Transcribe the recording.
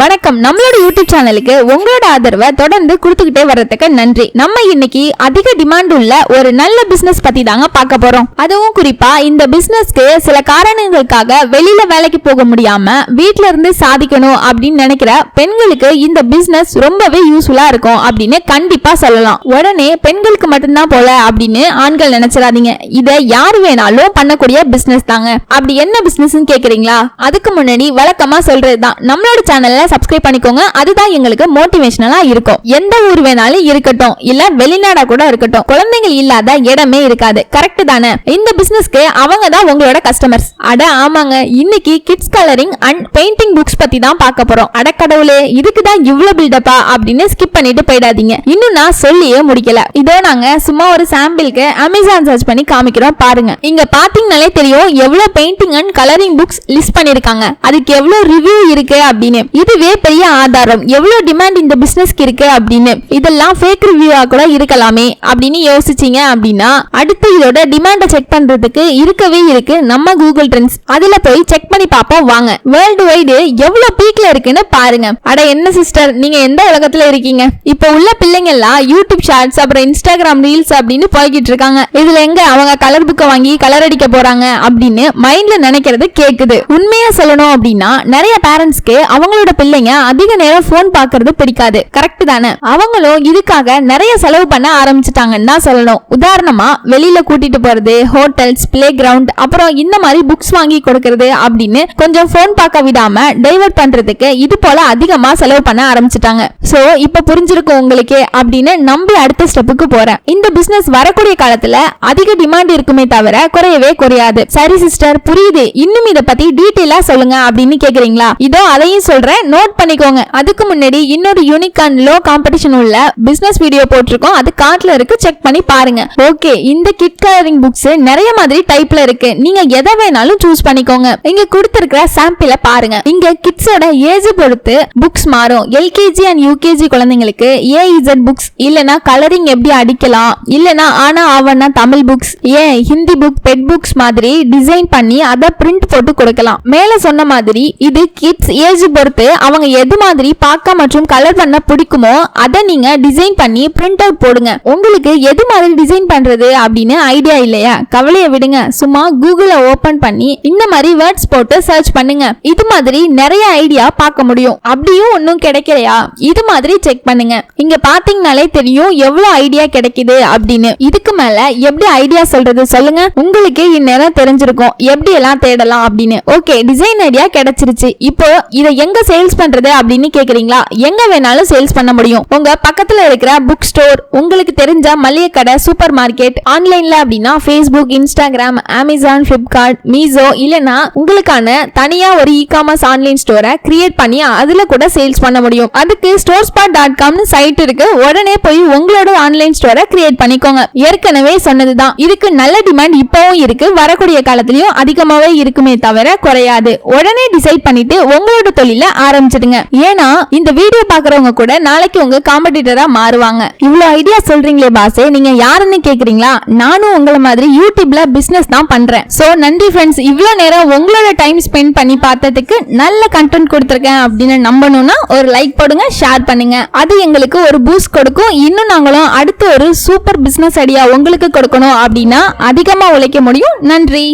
வணக்கம். நம்மளோட யூடியூப் சேனலுக்கு உங்களோட ஆதரவை தொடர்ந்து கொடுத்துக்கிட்டே வர்றதுக்கு நன்றி. நம்ம இன்னைக்கு அதிக டிமாண்ட் உள்ள ஒரு நல்ல பிசினஸ் பத்தி தாங்க பார்க்க போறோம். அதுவும் குறிப்பா இந்த பிசினஸ்க்கு சில காரணங்களுக்காக வெளியில வேலைக்கு போக முடியாம வீட்ல இருந்து சாதிக்கணும் அப்படின்னு நினைக்கிற பெண்களுக்கு இந்த பிசினஸ் ரொம்பவே யூஸ்ஃபுல்லா இருக்கும் அப்படின்னு கண்டிப்பா சொல்லலாம். உடனே பெண்களுக்கு மட்டும்தான் போல அப்படின்னு ஆண்கள் நினைச்சிடாதீங்க. இதை யார் வேணாலும் பண்ணக்கூடிய பிசினஸ் தாங்க. அப்படி என்ன பிசினஸ் கேக்குறீங்களா? அதுக்கு முன்னாடி வழக்கமா சொல்றதுதான். நம்மளோட சேனல்ல சப்ஸ்கிரைப் பண்ணிக்கோங்க. அதுதான் எங்களுக்கு மோட்டிவேஷனலா இருக்கும். எந்த ஊர் வேணாலும் இருக்கட்டும். இல்ல வெளிநாடா கூட இருக்கட்டும். குழந்தைகள் இல்லாத இடமே இருக்காது. கரெக்ட் தானே? இந்த பிசினஸ்க்கு அவங்க தான் உங்களோட கஸ்டமர்ஸ் அட ஆமாங்க. இன்னைக்கு kids colouring and painting books பத்தி தான் பார்க்க போறோம். அட கடவுளே இதுக்கு தான் இவ்ளோ பில்டப்பா அப்படின்னு ஸ்கிப் பண்ணிட்டு போயிடாதீங்க. இன்னும் நான் சொல்லியே முடிக்கல. இதோ நாங்க சும்மா ஒரு சாம்பிளுக்கு அமேசான் சர்ச் பண்ணி காமிக்கிறோம். பாருங்க. இங்க பாத்தீங்கனாலே தெரியும் எவ்வளவு painting and colouring books list பண்ணிருக்காங்க. அதுக்கு எவ்வளவு ரிவ்யூ இருக்கு அப்படின்னு. இது இதுவே பெரிய ஆதாரம். எவ்வளோ டிமாண்ட் இந்த பிஸ்னஸ்க்கு இருக்கு அப்படின்னு. இதெல்லாம் ஃபேக் ரிவ்யூவா கூட இருக்கலாமே அப்படின்னு யோசிச்சீங்க அப்படின்னா அடுத்து இதோட டிமாண்டை செக் பண்ணுறதுக்கு இருக்கவே இருக்கு நம்ம கூகுள் ட்ரெண்ட்ஸ் அதில் போய் செக் பண்ணி பார்ப்போம் வாங்க. வேர்ல்டு வைடு எவ்வளோ பீக்ல இருக்குன்னு பாருங்க. அட என்ன சிஸ்டர் நீங்க எந்த உலகத்துல இருக்கீங்க? இப்போ உள்ள பிள்ளைங்க எல்லாம் யூடியூப் ஷார்ட்ஸ் அப்புறம் இன்ஸ்டாகிராம் ரீல்ஸ் அப்படின்னு போய்கிட்டு இருக்காங்க. இதுல எங்க அவங்க கலர் புக்கை வாங்கி கலர் அடிக்க போறாங்க அப்படின்னு மைண்ட்ல நினைக்கிறது கேக்குது. உண்மையா சொல்லணும் அப்படின்னா நிறைய பேரண்ட்ஸ்க்கு அவங்களோட பிள்ளைங்க அதிக நேரம் போன் பாக்குறது பிடிக்காது. கரெக்ட் தானே? அவங்களும் இதுக்காக நிறைய செலவு பண்ண ஆரம்பிச்சிட்டாங்கன்னு தான் சொல்லணும். உதாரணமா வெளியில கூட்டிட்டு போறது ஹோட்டல்ஸ் பிளே கிரவுண்ட் அப்புறம் இந்த மாதிரி புக்ஸ் வாங்கி கொடுக்கறது அப்படின்னு கொஞ்சம் போன் பார்க்க விடாம டைவர்ட் பண்றதுக்கு இது போல அதிகமா செலவு பண்ண ஆரம்பிச்சிட்டாங்க. சோ இப்ப புரிஞ்சிருக்கும் உங்களுக்கு அப்படின்னு நம்பி அடுத்த ஸ்டெப்புக்கு போறேன். இந்த பிசினஸ் வரக்கூடிய காலத்துல அதிக டிமாண்ட் இருக்குமே தவிர குறையவே குறையாது. சரி சிஸ்டர் புரியுது. இன்னும் இத பத்தி டீட்டெயிலா சொல்லுங்க அப்படின்னு கேக்குறீங்களா? இதோ அதையும் சொல்றேன் நோட் பண்ணிக்கோங்க. அதுக்கு முன்னாடி இன்னொரு யூனிக் அண்ட் லோ காம்படிஷன் உள்ள பிசினஸ் வீடியோ போட்டிருக்கோம். அது கார்ட்ல இருக்கு. செக் பண்ணி பாருங்க. ஓகே இந்த கிட் கலரிங் புக்ஸ் நிறைய மாதிரி டைப்ல இருக்கு. நீங்க எதை வேணாலும் சூஸ் பண்ணிக்கோங்க. இங்க கொடுத்திருக்கிற சாம்பிள பாருங்க. இங்க கிட்ஸோட ஏஜ் பொறுத்து புக்ஸ் மாறும். எல்கேஜி அண்ட் யூகேஜி குழந்தைங்களுக்கு ஏஇசட் புக்ஸ் இல்லனா கலரிங் எப்படி அடிக்கலாம்? இல்லனா ஆனா ஆவனா தமிழ் புக்ஸ் ஏன் ஹிந்தி புக் பெட் புக்ஸ் மாதிரி டிசைன் பண்ணி அதை பிரிண்ட் போட்டு கொடுக்கலாம். மேல சொன்ன மாதிரி இது கிட்ஸ் ஏஜ் பொறுத்து அவங்க எது மாதிரி பார்க்க மற்றும் கலர் பண்ண பிடிக்குமோ அதை நீங்க டிசைன் பண்ணி பிரிண்ட் அவுட் போடுங்க. உங்களுக்கு எது மாதிரி டிசைன் பண்றது அப்படின்னு ஐடியா இல்லையா? கவலையை விடுங்க. சும்மா கூகுள ஓபன் பண்ணி இந்த மாதிரி வேர்ட்ஸ் போட்டு சர்ச் பண்ணுங்க. இது மாதிரி நிறைய ஐடியா பார்க்க முடியும். அப்படியும் ஒன்றும் கிடைக்கலையா? இது மாதிரி செக் பண்ணுங்க. இங்க பாத்தீங்கனாலே தெரியும் எவ்வளவு ஐடியா கிடைக்குது அப்படின்னு. இதுக்கு மேல எப்படி ஐடியா சொல்றது சொல்லுங்க. உங்களுக்கு இந்நேரம் தெரிஞ்சிருக்கும். எப்படி எல்லாம் தேடலாம் அப்படின்னு. ஓகே டிசைன் ஐடியா கிடைச்சிருச்சு. இப்போ இதை எங்க சேல்ஸ் பண்றது அப்படின்னு கேக்குறீங்களா? எங்க வேணாலும் சேல்ஸ் பண்ண முடியும். உங்க பக்கத்துல இருக்கிற புக் ஸ்டோர் உங்களுக்கு தெரிஞ்ச மளிகை கடை சூப்பர் மார்க்கெட் ஆன்லைன்ல அப்படின்னா Facebook Instagram Amazon Flipkart Meesho இல்லனா உங்களுக்கான தனியா ஒரு இ காமர்ஸ் ஆன்லைன் ஸ்டோரை கிரியேட் பண்ணி அதுல கூட சேல்ஸ் பண்ண முடியும். அதுக்கு ஸ்டோர் ஸ்பாட் டாட் காம்னு சைட் இருக்கு. உடனே போய் உங்களோட ஆன்லைன் ஸ்டோரை கிரியேட் பண்ணிக்கோங்க. ஏற்கனவே சொன்னதுதான். இதுக்கு நல்ல டிமாண்ட் இப்பவும் இருக்கு. வரக்கூடிய காலத்திலயும் அதிகமாவே இருக்குமே தவிர குறையாது. உடனே டிசைட் பண்ணிட்டு உங்களோட தொழில ஆரம்பிச்சிடுங்க. ஏன்னா இந்த வீடியோ பாக்குறவங்க கூட நாளைக்கு உங்க காம்படிட்டரா மாறுவாங்க. இவ்வளவு ஐடியா சொல்றீங்களே பாசே நீங்க யாருன்னு கேக்குறீங்களா? நானும் உங்களை மாதிரி யூடியூப்ல பிசினஸ் தான் பண்றேன். சோ நன்றி ஃப்ரெண்ட்ஸ் இவ்வளவு நேரம் உங்களோட டைம் ஸ்பெண்ட் பண்ணி பார்த்ததுக்கு நல்ல கண்டென்ட் கொடுத்துருக்கேன் அப்படின்னு நம்பணும்னா ஒரு லைக் போடுங்க ஷேர் பண்ணுங்க. அது எங்களுக்கு ஒரு பூஸ்ட் கொடுக்கும். இன்னும் நாங்களும் அடுத்து ஒரு சூப்பர் பிசினஸ் ஐடியா உங்களுக்கு கொடுக்கணும் அப்படின்னா அதிகமா உழைக்க முடியும். நன்றி.